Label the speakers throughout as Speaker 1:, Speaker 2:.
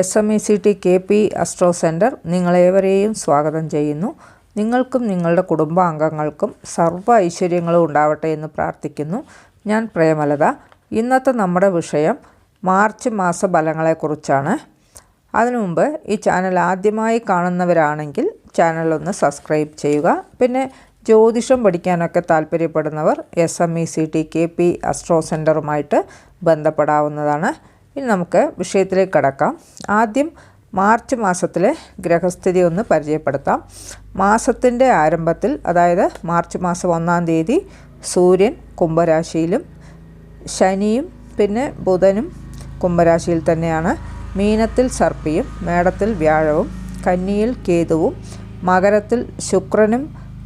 Speaker 1: S M E C T K P astro centre നിങ്ങളേവരെയും സ്വാഗതം ചെയ്യുന്നു. നിങ്ങൾക്കും നിങ്ങളുടെ കുടുംബാംഗങ്ങൾക്കും സർവ ഐശ്വര്യങ്ങളും ഉണ്ടാവട്ടെ എന്ന് പ്രാർത്ഥിക്കുന്നു. ഞാൻ പ്രേമലത. ഇന്നത്തെ നമ്മുടെ വിഷയം മാർച്ച് മാസ ഫലങ്ങളെക്കുറിച്ചാണ് അതിനു മുമ്പ് ഈ ചാനൽ ആദ്യമായി കാണുന്നവരാണെങ്കിൽ ഒന്ന് സബ്സ്ക്രൈബ് ചെയ്യുക. പിന്നെ ജ്യോതിഷം പഠിക്കാനൊക്കെ താല്പര്യപ്പെടുന്നവർ S M E C T K P astro സെന്ററുമായിട്ട് ബന്ധപ്പെടാവുന്നതാണ്. ഇനി നമുക്ക് വിഷയത്തിലേക്ക് കടക്കാം. ആദ്യം മാർച്ച് മാസത്തിലെ ഗ്രഹസ്ഥിതി ഒന്ന് പരിചയപ്പെടുത്താം. മാസത്തിന്റെ ആരംഭത്തിൽ അതായത് മാർച്ച് മാസം ഒന്നാം തീയതി സൂര്യൻ കുംഭരാശിയിലും ശനിയും പിന്നെ ബുധനും കുംഭരാശിയിൽ തന്നെയാണ്. മീനത്തിൽ സർപ്പിയും മേടത്തിൽ വ്യാഴവും കന്നിയിൽ കേതുവും മകരത്തിൽ ശുക്രനും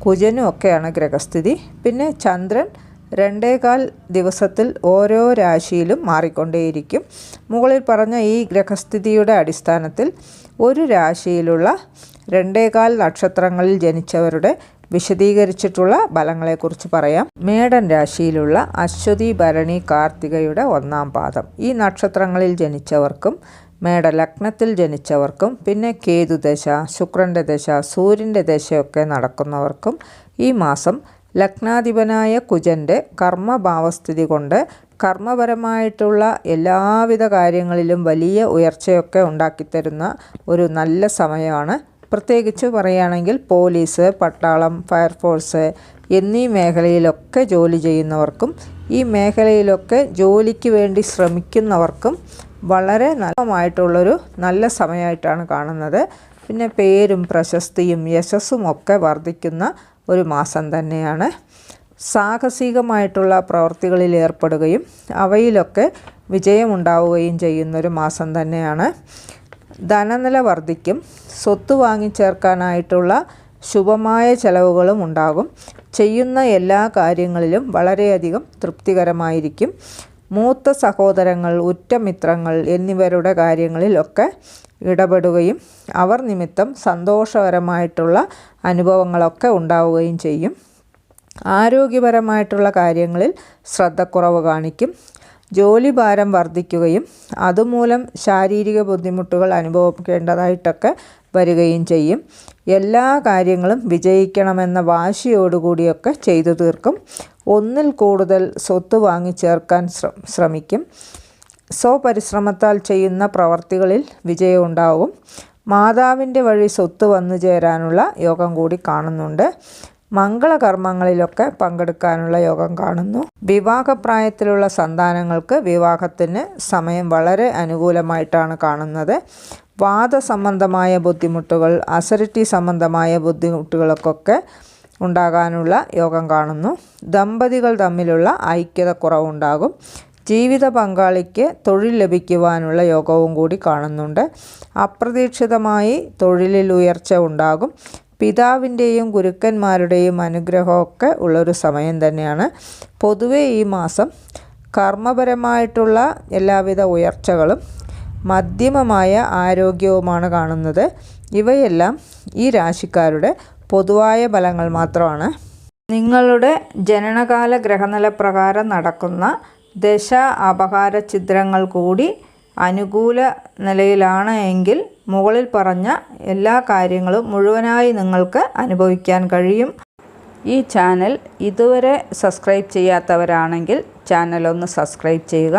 Speaker 1: കുജനും ഒക്കെയാണ് ഗ്രഹസ്ഥിതി. പിന്നെ ചന്ദ്രൻ രണ്ടേകാൽ ദിവസത്തിൽ ഓരോ രാശിയിലും മാറിക്കൊണ്ടേയിരിക്കും. മുകളിൽ പറഞ്ഞ ഈ ഗ്രഹസ്ഥിതിയുടെ അടിസ്ഥാനത്തിൽ ഒരു രാശിയിലുള്ള രണ്ടേകാൽ നക്ഷത്രങ്ങളിൽ ജനിച്ചവരുടെ വിശദീകരിച്ചിട്ടുള്ള ഫലങ്ങളെക്കുറിച്ച് പറയാം. മേടൻ രാശിയിലുള്ള അശ്വതി ഭരണി കാർത്തികയുടെ ഒന്നാം പാദം. ഈ നക്ഷത്രങ്ങളിൽ ജനിച്ചവർക്കും മേട ലഗ്നത്തിൽ ജനിച്ചവർക്കും പിന്നെ കേതുദശ ശുക്രന്റെ ദശ സൂര്യന്റെ ദശയൊക്കെ നടക്കുന്നവർക്കും ഈ മാസം ലഗ്നാധിപനായ കുജന്റെ കർമ്മഭാവസ്ഥിതി കൊണ്ട് കർമ്മപരമായിട്ടുള്ള എല്ലാവിധ കാര്യങ്ങളിലും വലിയ ഉയർച്ചയൊക്കെ ഉണ്ടാക്കിത്തരുന്ന ഒരു നല്ല സമയമാണ്. പ്രത്യേകിച്ച് പറയുകയാണെങ്കിൽ പോലീസ് പട്ടാളം ഫയർഫോഴ്സ് എന്നീ മേഖലയിലൊക്കെ ജോലി ചെയ്യുന്നവർക്കും ഈ മേഖലയിലൊക്കെ ജോലിക്ക് വേണ്ടി ശ്രമിക്കുന്നവർക്കും വളരെ നല്ലമായിട്ടുള്ളൊരു നല്ല സമയമായിട്ടാണ് കാണുന്നത്. പിന്നെ പേരും പ്രശസ്തിയും യശസ്സും ഒക്കെ വർദ്ധിക്കുന്ന ഒരു മാസം തന്നെയാണ്. സാഹസികമായിട്ടുള്ള പ്രവൃത്തികളിൽ ഏർപ്പെടുകയും അവയിലൊക്കെ വിജയമുണ്ടാവുകയും ചെയ്യുന്നൊരു മാസം തന്നെയാണ്. ധനനില വർദ്ധിക്കും. സ്വത്ത് വാങ്ങിച്ചേർക്കാനായിട്ടുള്ള ശുഭമായ ചെലവുകളും ഉണ്ടാകും. ചെയ്യുന്ന എല്ലാ കാര്യങ്ങളിലും വളരെയധികം തൃപ്തികരമായിരിക്കും. മൂത്ത സഹോദരങ്ങൾ ഉറ്റമിത്രങ്ങൾ എന്നിവരുടെ കാര്യങ്ങളിലൊക്കെ ഇടപെടുകയും അവർ നിമിത്തം സന്തോഷകരമായിട്ടുള്ള അനുഭവങ്ങളൊക്കെ ഉണ്ടാവുകയും ചെയ്യും. ആരോഗ്യപരമായിട്ടുള്ള കാര്യങ്ങളിൽ ശ്രദ്ധക്കുറവ് കാണിക്കും ജോലിഭാരം വർദ്ധിക്കുകയും അതുമൂലം ശാരീരിക ബുദ്ധിമുട്ടുകൾ അനുഭവിക്കേണ്ടതായിട്ടൊക്കെ വരികയും ചെയ്യും. എല്ലാ കാര്യങ്ങളും വിജയിക്കണമെന്ന വാശിയോടുകൂടിയൊക്കെ ചെയ്തു തീർക്കും. ഒന്നിൽ കൂടുതൽ സ്വത്ത് വാങ്ങിച്ചേർക്കാൻ ശ്രമിക്കും. സ്വപരിശ്രമത്താൽ ചെയ്യുന്ന പ്രവർത്തികളിൽ വിജയമുണ്ടാവും. മാതാവിന്റെ വഴി സ്വത്ത് വന്നു ചേരാനുള്ള യോഗം കൂടി കാണുന്നുണ്ട്. മംഗളകർമ്മങ്ങളിലൊക്കെ പങ്കെടുക്കാനുള്ള യോഗം കാണുന്നു. വിവാഹപ്രായത്തിലുള്ള സന്താനങ്ങൾക്ക് വിവാഹത്തിന് സമയം വളരെ അനുകൂലമായിട്ടാണ് കാണുന്നത്. വാദസംബന്ധമായ ബുദ്ധിമുട്ടുകൾ അസരിറ്റി സംബന്ധമായ ബുദ്ധിമുട്ടുകൾക്കൊക്കെ ഉണ്ടാകാനുള്ള യോഗം കാണുന്നു. ദമ്പതികൾ തമ്മിലുള്ള ഐക്യത കുറവുണ്ടാകും ജീവിത പങ്കാളിക്ക് തൊഴിൽ ലഭിക്കുവാനുള്ള യോഗവും കൂടി കാണുന്നുണ്ട്. അപ്രതീക്ഷിതമായി തൊഴിലിൽ ഉയർച്ച ഉണ്ടാകും. പിതാവിന്റെയും ഗുരുക്കന്മാരുടെയും അനുഗ്രഹമൊക്കെ ഉള്ളൊരു സമയം തന്നെയാണ്. പൊതുവേ ഈ മാസം കർമ്മപരമായിട്ടുള്ള എല്ലാവിധ ഉയർച്ചകളും മധ്യമമായ ആരോഗ്യവുമാണ് കാണുന്നത്. ഇവയെല്ലാം ഈ രാശിക്കാരുടെ പൊതുവായ ഫലങ്ങൾ മാത്രമാണ്. നിങ്ങളുടെ ജനനകാല ഗ്രഹനില പ്രകാരം നടക്കുന്ന ദശ അപഹാര ചിത്രങ്ങൾ കൂടി അനുകൂല നിലയിലാണ് എങ്കിൽ മുകളിൽ പറഞ്ഞ എല്ലാ കാര്യങ്ങളും മുഴുവനായി നിങ്ങൾക്ക് അനുഭവിക്കാൻ കഴിയും. ഈ ചാനൽ ഇതുവരെ സബ്സ്ക്രൈബ് ചെയ്യാത്തവരാണെങ്കിൽ ചാനൽ ഒന്ന് സബ്സ്ക്രൈബ് ചെയ്യുക.